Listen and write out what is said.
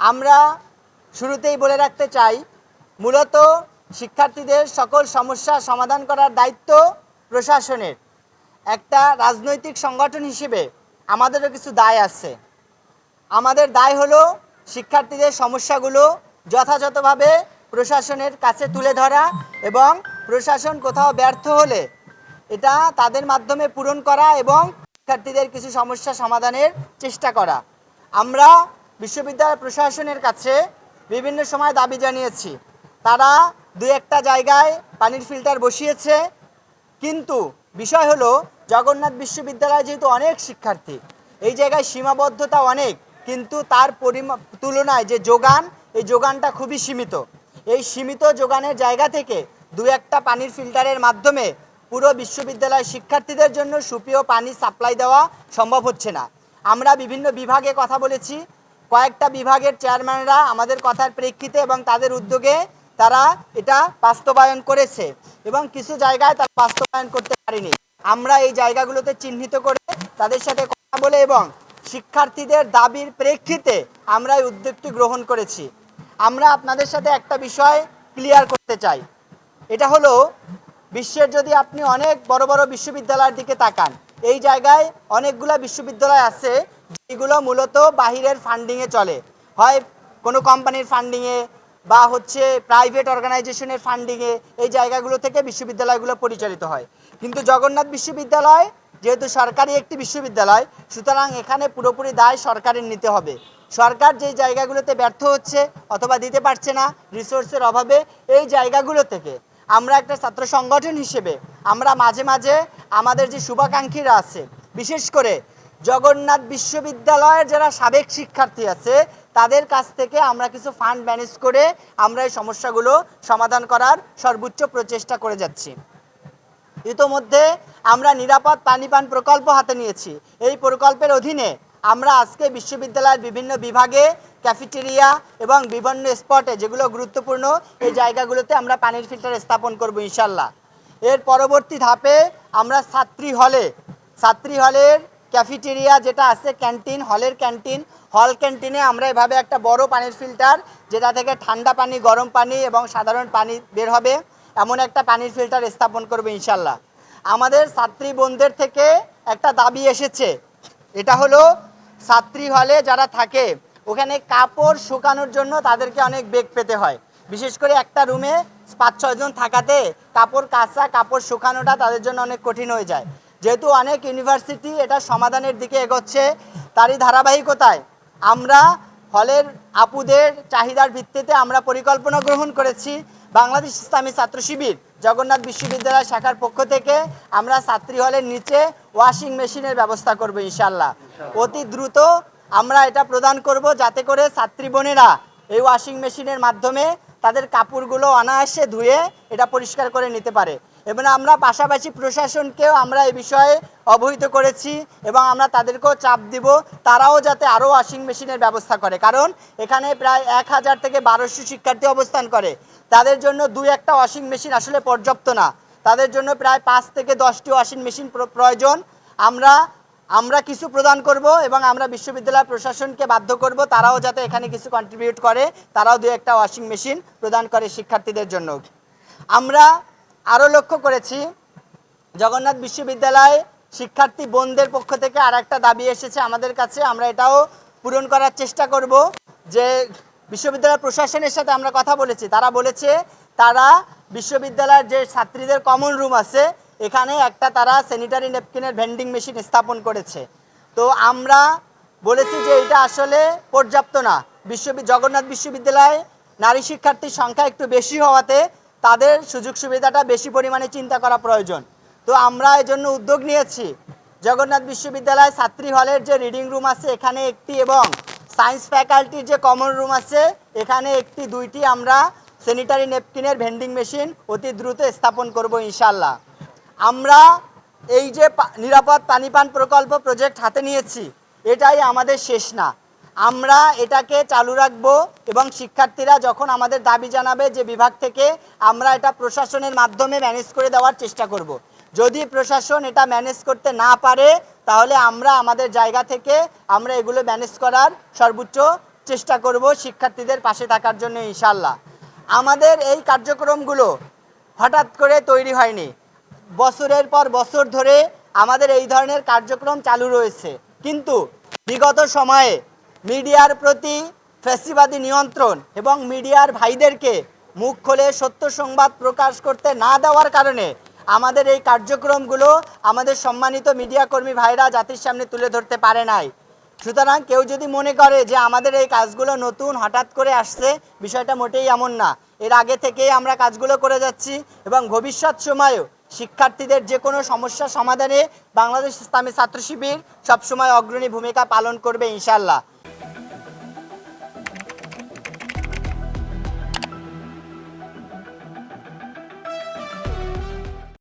আমরা শুরুতেই বলে রাখতে চাই, মূলত শিক্ষার্থীদের সকল সমস্যা সমাধান করার দায়িত্ব প্রশাসনের। একটা রাজনৈতিক সংগঠন হিসেবে আমাদেরও কিছু দায় আছে। আমাদের দায় হলো শিক্ষার্থীদের সমস্যাগুলো যথাযথভাবে প্রশাসনের কাছে তুলে ধরা এবং প্রশাসন কোথাও ব্যর্থ হলে এটা তাদের মাধ্যমে পূরণ করা এবং শিক্ষার্থীদের কিছু সমস্যা সমাধানের চেষ্টা করা। আমরা বিশ্ববিদ্যালয় প্রশাসনের কাছে বিভিন্ন সময় দাবি জানিয়েছি। তারা দু একটা জায়গায় পানির ফিল্টার বসিয়েছে। কিন্তু বিষয় হলো, জগন্নাথ বিশ্ববিদ্যালয় যেহেতু অনেক শিক্ষার্থী, এই জায়গায় সীমাবদ্ধতা অনেক, কিন্তু তার পরিমা, তুলনায় যে যোগান, এই যোগানটা খুবই সীমিত। এই সীমিত যোগানের জায়গা থেকে দু একটা পানির ফিল্টারের মাধ্যমে পুরো বিশ্ববিদ্যালয় শিক্ষার্থীদের জন্য সুপেয় পানি সাপ্লাই দেওয়া সম্ভব হচ্ছে না। আমরা বিভিন্ন বিভাগে কথা বলেছি কয়েকটা বিভাগের চেয়ারম্যানরা আমাদের কথার প্রেক্ষিতে এবং তাদের উদ্যোগে তারা এটা বাস্তবায়ন করেছে এবং কিছু জায়গায় তারা বাস্তবায়ন করতে পারেনি। আমরা এই জায়গাগুলোতে চিহ্নিত করে তাদের সাথে কথা বলে এবং শিক্ষার্থীদের দাবির প্রেক্ষিতে আমরা এই উদ্যোগটি গ্রহণ করেছি। আমরা আপনাদের সাথে একটা বিষয় ক্লিয়ার করতে চাই। এটা হলো, বিশ্বের যদি আপনি অনেক বড় বড় বিশ্ববিদ্যালয়ের দিকে তাকান, এই জায়গায় অনেকগুলো বিশ্ববিদ্যালয় আছে যেগুলো মূলত বাহিরের ফান্ডিংয়ে চলে। হয় কোনো কোম্পানির ফান্ডিংয়ে বা হচ্ছে প্রাইভেট অর্গানাইজেশনের ফান্ডিংয়ে এই জায়গাগুলো থেকে বিশ্ববিদ্যালয়গুলো পরিচালিত হয়। কিন্তু জগন্নাথ বিশ্ববিদ্যালয় যেহেতু সরকারি একটি বিশ্ববিদ্যালয়, সুতরাং এখানে পুরোপুরি দায় সরকারের নিতে হবে। সরকার যেই জায়গাগুলোতে ব্যর্থ হচ্ছে অথবা দিতে পারছে না রিসোর্সের অভাবে এই জায়গাগুলো থেকে আমরা একটা ছাত্র সংগঠন হিসেবে আমরা মাঝে মাঝে আমাদের যে শুভাকাঙ্ক্ষীরা আছে, বিশেষ করে জগন্নাথ বিশ্ববিদ্যালয়ের যারা সাবেক শিক্ষার্থী আছে, তাদের কাছ থেকে আমরা কিছু ফান্ড ম্যানেজ করে আমরা এই সমস্যাগুলো সমাধান করার সর্বোচ্চ প্রচেষ্টা করে যাচ্ছি। ইতোমধ্যে আমরা নিরাপদ পানি পান প্রকল্প হাতে নিয়েছি। এই প্রকল্পের অধীনে আমরা আজকে বিশ্ববিদ্যালয়ের বিভিন্ন বিভাগে, ক্যাফেটেরিয়া এবং বিভিন্ন স্পটে যেগুলো গুরুত্বপূর্ণ, এই জায়গাগুলোতে আমরা পানির ফিল্টার স্থাপন করব ইনশাল্লাহ এর পরবর্তী ধাপে আমরা ছাত্রী হলে, ছাত্রী হলের ক্যাফেটেরিয়া যেটা আছে, ক্যান্টিন, হলের ক্যান্টিন। হল ক্যান্টিনে আমরা এভাবে একটা বড় পানির ফিল্টার, যেটা থেকে ঠান্ডা পানি, গরম পানি এবং সাধারণ পানি বের হবে, এমন একটা পানির ফিল্টার স্থাপন করবে ইনশাল্লাহ। আমাদের ছাত্রী বোনদের থেকে একটা দাবি এসেছে। এটা হলো, ছাত্রী হলে যারা থাকে, ওখানে কাপড় শুকানোর জন্য তাদেরকে অনেক বেগ পেতে হয়। বিশেষ করে একটা রুমে পাঁচ ছয়জন থাকাতে কাপড় কাচা, কাপড় শুকানোটা তাদের জন্য অনেক কঠিন হয়ে যায়। যেহেতু অনেক ইউনিভার্সিটি এটা সমাধানের দিকে এগোচ্ছে তারই ধারাবাহিকতায় আমরা হলের আপুদের চাহিদার ভিত্তিতে আমরা পরিকল্পনা গ্রহণ করেছি। বাংলাদেশ ইসলামী ছাত্র শিবির জগন্নাথ বিশ্ববিদ্যালয় শাখার পক্ষ থেকে আমরা ছাত্রী হলের নিচে ওয়াশিং মেশিনের ব্যবস্থা করব ইনশাল্লাহ অতি দ্রুত আমরা এটা প্রদান করব যাতে করে ছাত্রী বোনেরা এই ওয়াশিং মেশিনের মাধ্যমে তাদের কাপড়গুলো অনায়াসে ধুয়ে এটা পরিষ্কার করে নিতে পারে। এবং আমরা পাশাপাশি প্রশাসনকেও আমরা এ বিষয়ে অবহিত করেছি এবং আমরা তাদেরকেও চাপ দিব, তারাও যাতে আরও ওয়াশিং মেশিনের ব্যবস্থা করে। কারণ এখানে প্রায় এক হাজার থেকে বারোশো শিক্ষার্থী অবস্থান করে। তাদের জন্য দুই একটা ওয়াশিং মেশিন আসলে পর্যাপ্ত না। তাদের জন্য প্রায় পাঁচ থেকে দশটি ওয়াশিং মেশিন প্র- প্রয়োজন। আমরা আমরা কিছু প্রদান করব এবং আমরা বিশ্ববিদ্যালয় প্রশাসনকে বাধ্য করব, তারাও যাতে এখানে কিছু কন্ট্রিবিউট করে, তারাও দু একটা ওয়াশিং মেশিন প্রদান করে শিক্ষার্থীদের জন্য। আমরা আরও লক্ষ্য করেছি, জগন্নাথ বিশ্ববিদ্যালয় শিক্ষার্থী বোনদের পক্ষ থেকে আর একটা দাবি এসেছে আমাদের কাছে, আমরা এটাও পূরণ করার চেষ্টা করব যে বিশ্ববিদ্যালয় প্রশাসনের সাথে আমরা কথা বলেছি, তারা বলেছে তারা বিশ্ববিদ্যালয়ের যে ছাত্রীদের কমন রুম আছে, এখানে একটা তারা স্যানিটারি ন্যাপকিনের ভেন্ডিং মেশিন স্থাপন করেছে। তো আমরা বলেছি যে এটা আসলে পর্যাপ্ত না বিশ্ব জগন্নাথ বিশ্ববিদ্যালয়ে নারী শিক্ষার্থীর সংখ্যা একটু বেশি হওয়াতে তাদের সুযোগ সুবিধাটা বেশি পরিমাণে চিন্তা করা প্রয়োজন। তো আমরা এই জন্য উদ্যোগ নিয়েছি জগন্নাথ বিশ্ববিদ্যালয় ছাত্রী হলের যে রিডিং রুম আছে, এখানে একটি এবং সায়েন্স ফ্যাকাল্টির যে কমন রুম আছে, এখানে একটি, দুইটি আমরা স্যানিটারি নেপকিনের ভেন্ডিং মেশিন অতি দ্রুত স্থাপন করব ইনশাল্লাহ আমরা এই যে নিরাপদ পানি পান প্রকল্প প্রজেক্ট হাতে নিয়েছি, এটাই আমাদের শেষ না। আমরা এটাকে চালু রাখব এবং শিক্ষার্থীরা যখন আমাদের দাবি জানাবে যে বিভাগ থেকে আমরা এটা প্রশাসনের মাধ্যমে ম্যানেজ করে দেওয়ার চেষ্টা করব। যদি প্রশাসন এটা ম্যানেজ করতে না পারে, তাহলে আমরা আমাদের জায়গা থেকে আমরা এগুলো ম্যানেজ করার সর্বোচ্চ চেষ্টা করব শিক্ষার্থীদের পাশে থাকার জন্য ইনশাল্লাহ আমাদের এই কার্যক্রমগুলো হঠাৎ করে তৈরি হয়নি। বছরের পর বছর ধরে আমাদের এই ধরনের কার্যক্রম চালু রয়েছে। কিন্তু বিগত সময়ে মিডিয়ার প্রতি ফ্যাসিবাদী নিয়ন্ত্রণ এবং মিডিয়ার ভাইদেরকে মুখ খোলে সত্য সংবাদ প্রকাশ করতে না দেওয়ার কারণে আমাদের এই কার্যক্রমগুলো আমাদের সম্মানিত মিডিয়া কর্মী ভাইরা জাতির সামনে তুলে ধরতে পারে নাই। সুতরাং কেউ যদি মনে করে যে আমাদের এই কাজগুলো নতুন হঠাৎ করে আসছে, বিষয়টা মোটেই এমন না। এর আগে থেকেই আমরা কাজগুলো করে যাচ্ছি এবং ভবিষ্যৎ সময়েও শিক্ষার্থীদের যে কোনো সমস্যা সমাধানে বাংলাদেশ ইসলামী ছাত্র শিবির সবসময় অগ্রণী ভূমিকা পালন করবে ইনশাল্লাহ